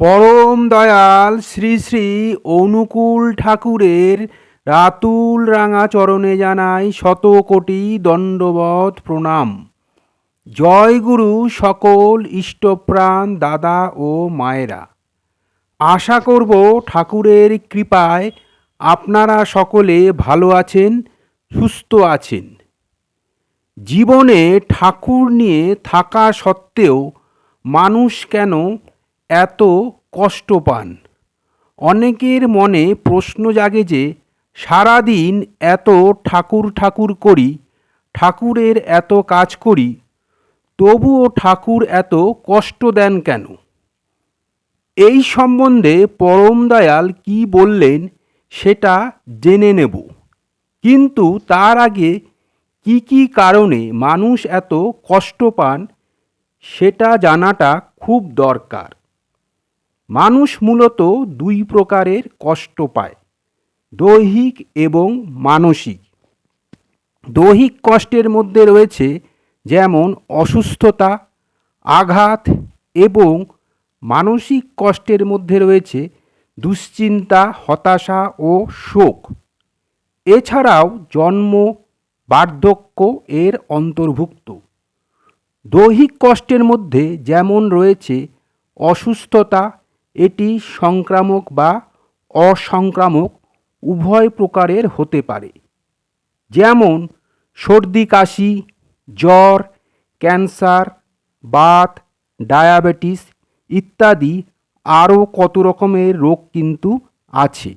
পরম দয়াল শ্রী শ্রী অনুকূল ঠাকুরের রাতুল রাঙা চরণে জানাই শত কোটি দণ্ডবত প্রণাম। জয় গুরু সকল ইষ্টপ্রাণ দাদা ও মায়েরা। আশা করব ঠাকুরের কৃপায় আপনারা সকলে ভালো আছেন, সুস্থ আছেন। জীবনে ঠাকুর নিয়ে থাকা সত্ত্বেও মানুষ কেন এত কষ্ট পান। অনেকের মনে প্রশ্ন জাগে যে, সারাদিন এত ঠাকুর ঠাকুর করি, ঠাকুরের এত কাজ করি, তবুও ঠাকুর এত কষ্ট দেন কেন? এই সম্বন্ধে পরম দয়াল কি বললেন সেটা জেনে নেব। কিন্তু তার আগে কি কি কারণে মানুষ এত কষ্ট পান, সেটা জানাটা খুব দরকার। মানুষ মূলত দুই প্রকারের কষ্ট পায়, দৈহিক এবং মানসিক। দৈহিক কষ্টের মধ্যে রয়েছে যেমন অসুস্থতা, আঘাত এবং মানসিক কষ্টের মধ্যে রয়েছে দুশ্চিন্তা, হতাশা ও শোক। এছাড়াও জন্ম, বার্ধক্য এর অন্তর্ভুক্ত। দৈহিক কষ্টের মধ্যে যেমন রয়েছে অসুস্থতা এটি সংক্রামক বা অসংক্রামক উভয় প্রকারের হতে পারে। যেমন সর্দি, কাশি, জ্বর, ক্যান্সার, বাত, ডায়াবেটিস ইত্যাদি আরও কত রকমের রোগ কিন্তু আছে।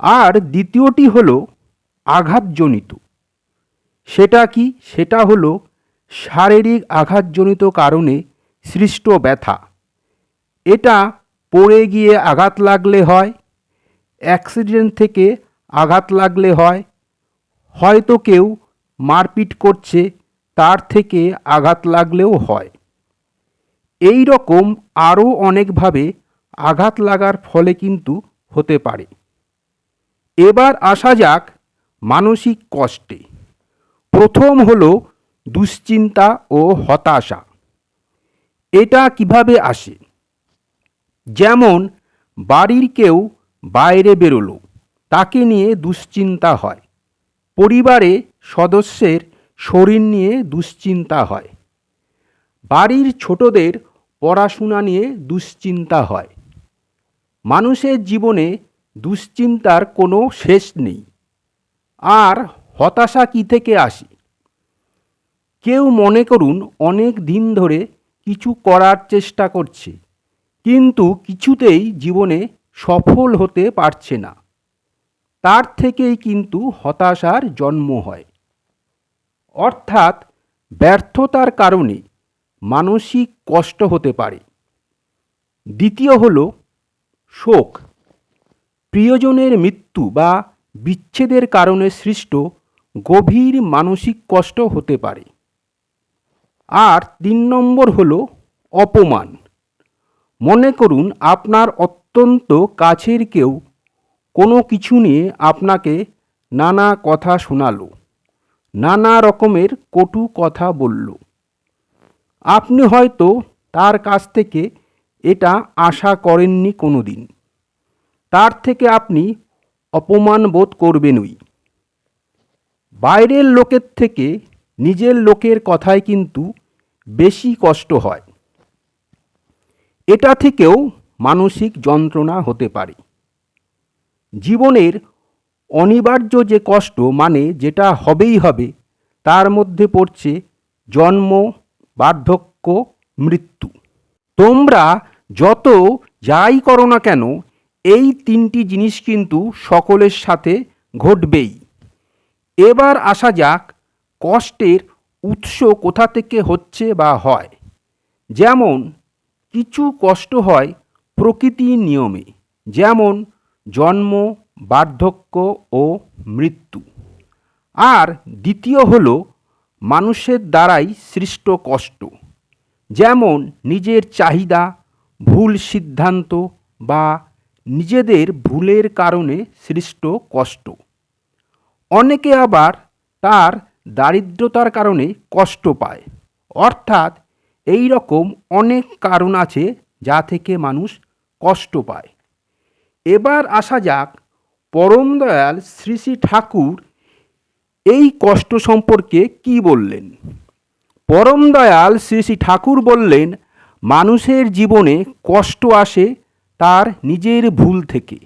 আর দ্বিতীয়টি হল আঘাতজনিত। সেটা কি? সেটা হলো শারীরিক আঘাতজনিত কারণে সৃষ্ট ব্যথা। এটা পড়ে গিয়ে আঘাত লাগলে হয়, অ্যাক্সিডেন্ট থেকে আঘাত লাগলে হয়, হয়তো কেউ মারপিট করছে, তার থেকে আঘাত লাগলেও হয়। এই রকম আরও অনেকভাবে আঘাত লাগার ফলে কিন্তু হতে পারে। এবার আসা যাক মানসিক কষ্টে। প্রথম হলো দুশ্চিন্তা ও হতাশা। এটা কীভাবে আসে? যেমন বাড়ির কেউ বাইরে বেরোলো, তাকে নিয়ে দুশ্চিন্তা হয়। পরিবারে সদস্যের শরীর নিয়ে দুশ্চিন্তা হয়। বাড়ির ছোটদের পড়াশোনা নিয়ে দুশ্চিন্তা হয়। মানুষের জীবনে দুশ্চিন্তার কোনো শেষ নেই। আর হতাশা কী থেকে আসে? কেউ মনে করুন, অনেক দিন ধরে কিছু করার চেষ্টা করছে। কিছুতেই জীবনে সফল হতে পারছে না। তার থেকেই কিন্তু হতাশার জন্ম হয়। অর্থাৎ ব্যর্থতার কারণে মানসিক কষ্ট হতে পারে। দ্বিতীয় হল শোক। প্রিয়জনের মৃত্যু বা বিচ্ছেদের কারণে সৃষ্ট গভীর মানসিক কষ্ট হতে পারে। আর তিন নম্বর হল অপমান। মনে করুন আপনার অত্যন্ত কাছের কেউ কোনো কিছু নিয়ে আপনাকে নানা কথা শোনালো, নানা রকমের কটু কথা বলল। আপনি হয়তো তার কাছ থেকে এটা আশা করেননি কোনো দিন তার থেকে আপনি অপমান বোধ করবেনই। বাইরের লোকের থেকে নিজের লোকের কথায় কিন্তু বেশি কষ্ট হয়। এটা থেকেও মানসিক যন্ত্রণা হতে পারে। জীবনের অনিবার্য যে কষ্ট মানে যেটা হবেই হবে, তার মধ্যে পড়ছে জন্ম, বার্ধক্য, মৃত্যু। তোমরা যত যাই করো না কেন, এই তিনটি জিনিস কিন্তু সকলের সাথে ঘটবেই। এবার আসা যাক কষ্টের উৎস কোথা থেকে হচ্ছে বা হয়। যেমন কিছু কষ্ট হয় প্রকৃতির নিয়মে, যেমন জন্ম, বার্ধক্য ও মৃত্যু। আর দ্বিতীয় হল মানুষের দ্বারাই সৃষ্ট কষ্ট, যেমন নিজের চাহিদা, ভুল সিদ্ধান্ত বা নিজেদের ভুলের কারণে সৃষ্ট কষ্ট। অনেকে আবার তার দারিদ্রতার কারণে কষ্ট পায়, অর্থাৎ এই রকম অনেক কারণ আছে যা থেকে মানুষ কষ্ট পায়। এবার আসা যাক পরম দয়াল শ্রী শ্রী ঠাকুর এই কষ্ট সম্পর্কে কি বললেন। পরম দয়াল শ্রী শ্রী ঠাকুর বললেন, মানুষের জীবনে কষ্ট আসে তার নিজের ভুল থেকে,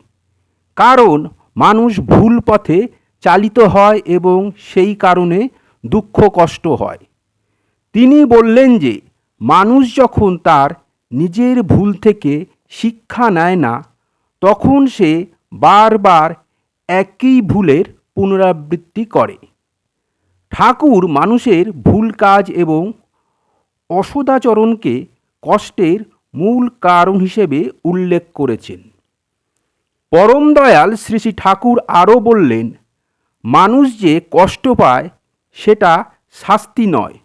কারণ মানুষ ভুল পথে চালিত হয় এবং সেই কারণে দুঃখ কষ্ট হয়। তিনি বললেন যে মানুষ যখন তার নিজের ভুল থেকে শিক্ষা নেয় না, তখন সে বারবার একই ভুলের পুনরাবৃত্তি করে। ঠাকুর মানুষের ভুল কাজ এবং অসদাচরণকে কষ্টের মূল কারণ হিসেবে উল্লেখ করেছেন। পরম দয়াল শ্রী শ্রী ঠাকুর আরও বললেন, মানুষ যে কষ্ট পায়, সেটা শাস্তি নয়,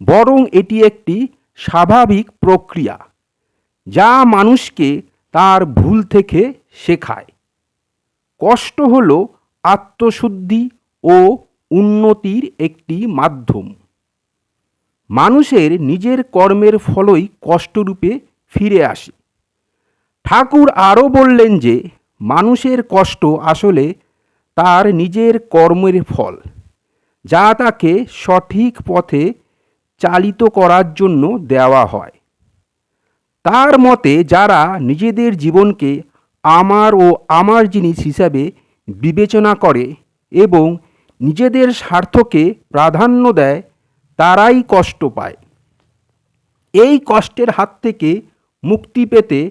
বরং এটি একটি স্বাভাবিক প্রক্রিয়া, যা মানুষকে তার ভুল থেকে শেখায়। কষ্ট হল আত্মশুদ্ধি ও উন্নতির একটি মাধ্যম। মানুষের নিজের কর্মের ফলই কষ্টরূপে ফিরে আসে। ঠাকুর আরও বললেন যে, মানুষের কষ্ট আসলে তার নিজের কর্মের ফল, যা তাকে সঠিক পথে চালিত করার জন্য দেওয়া হয়। তার মতে, যারা নিজেদের জীবনকে আমার ও আমার জিনিস হিসাবে বিবেচনা করে এবং নিজেদের স্বার্থকে প্রাধান্য দেয়, তারাই কষ্ট পায়। এই কষ্টের হাত থেকে মুক্তি পেতে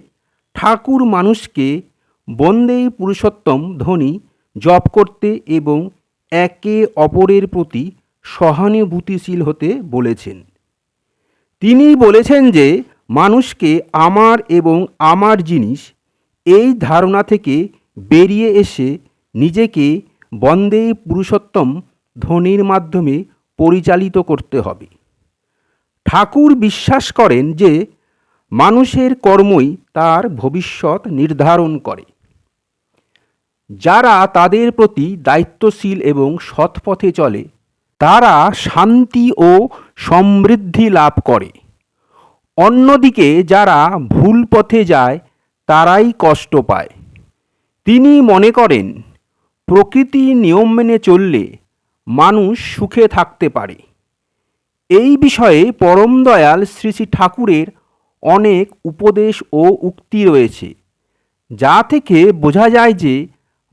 ঠাকুর মানুষকে বন্দেই পুরুষোত্তম ধ্বনি জপ করতে এবং একে অপরের প্রতি সহানুভূতিশীল হতে বলেছেন। তিনি বলেছেন যে, মানুষকে আমার এবং আমার জিনিস এই ধারণা থেকে বেরিয়ে এসে নিজেকে বন্দে পুরুষোত্তম ধ্বনির মাধ্যমে পরিচালিত করতে হবে। ঠাকুর বিশ্বাস করেন যে, মানুষের কর্মই তার ভবিষ্যৎ নির্ধারণ করে। যারা তাদের প্রতি দায়িত্বশীল এবং সৎপথে চলে তারা শান্তি ও সমৃদ্ধি লাভ করে। অন্যদিকে যারা ভুল পথে যায়, তারাই কষ্ট পায়। তিনি মনে করেন, প্রকৃতি নিয়ম মেনে চললে মানুষ সুখে থাকতে পারে। এই বিষয়ে পরম দয়াল শ্রী শ্রী ঠাকুরের অনেক উপদেশ ও উক্তি রয়েছে, যা থেকে বোঝা যায় যে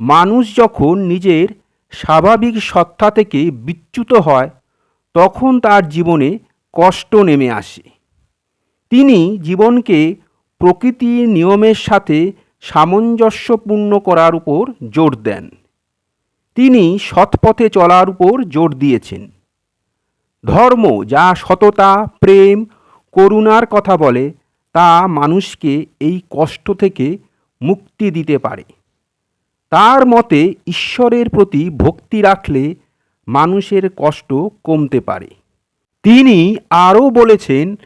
মানুষ যখন নিজের স্বাভাবিক সত্তা থেকে বিচ্যুত হয়, তখন তার জীবনে কষ্ট নেমে আসে। তিনি জীবনকে প্রকৃতির নিয়মের সাথে সামঞ্জস্যপূর্ণ করার উপর জোর দেন। তিনি সৎপথে চলার উপর জোর দিয়েছেন। ধর্ম যা সততা, প্রেম, করুণার কথা বলে, তা মানুষকে এই কষ্ট থেকে মুক্তি দিতে পারে। তার মতে ঈশ্বরের প্রতি ভক্তি রাখলে মানুষের কষ্ট কমতে পারে। তিনি আরও বলেছেন,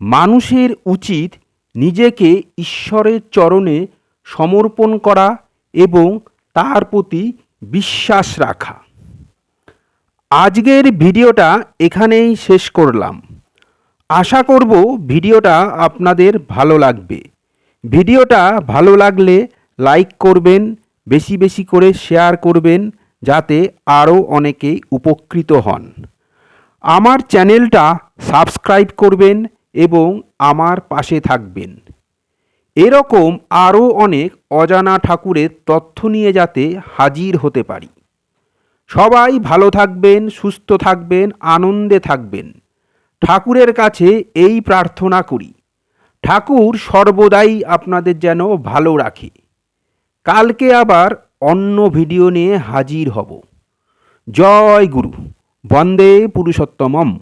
মানুষের উচিত নিজেকে ঈশ্বরের চরণে সমর্পণ করা এবং তার প্রতি বিশ্বাস রাখা। আজকের ভিডিওটা এখানেই শেষ করলাম। আশা করব ভিডিওটা আপনাদের ভালো লাগবে। ভিডিওটা ভালো লাগলে লাইক করবেন বেশি বেশি করে শেয়ার করবেন যাতে আরও অনেকে উপকৃত হন। আমার চ্যানেলটা সাবস্ক্রাইব করবেন এবং আমার পাশে থাকবেন। এরকম আরও অনেক অজানা ঠাকুরের তথ্য নিয়ে যাতে হাজির হতে পারি। সবাই ভালো থাকবেন, সুস্থ থাকবেন, আনন্দে থাকবেন। ঠাকুরের কাছে এই প্রার্থনা করি। ঠাকুর সর্বদাই আপনাদের যেন ভালো রাখে। কালকে আবার অন্য ভিডিও নিয়ে হাজির হব। জয় গুরু। বন্দে পুরুষোত্তমম।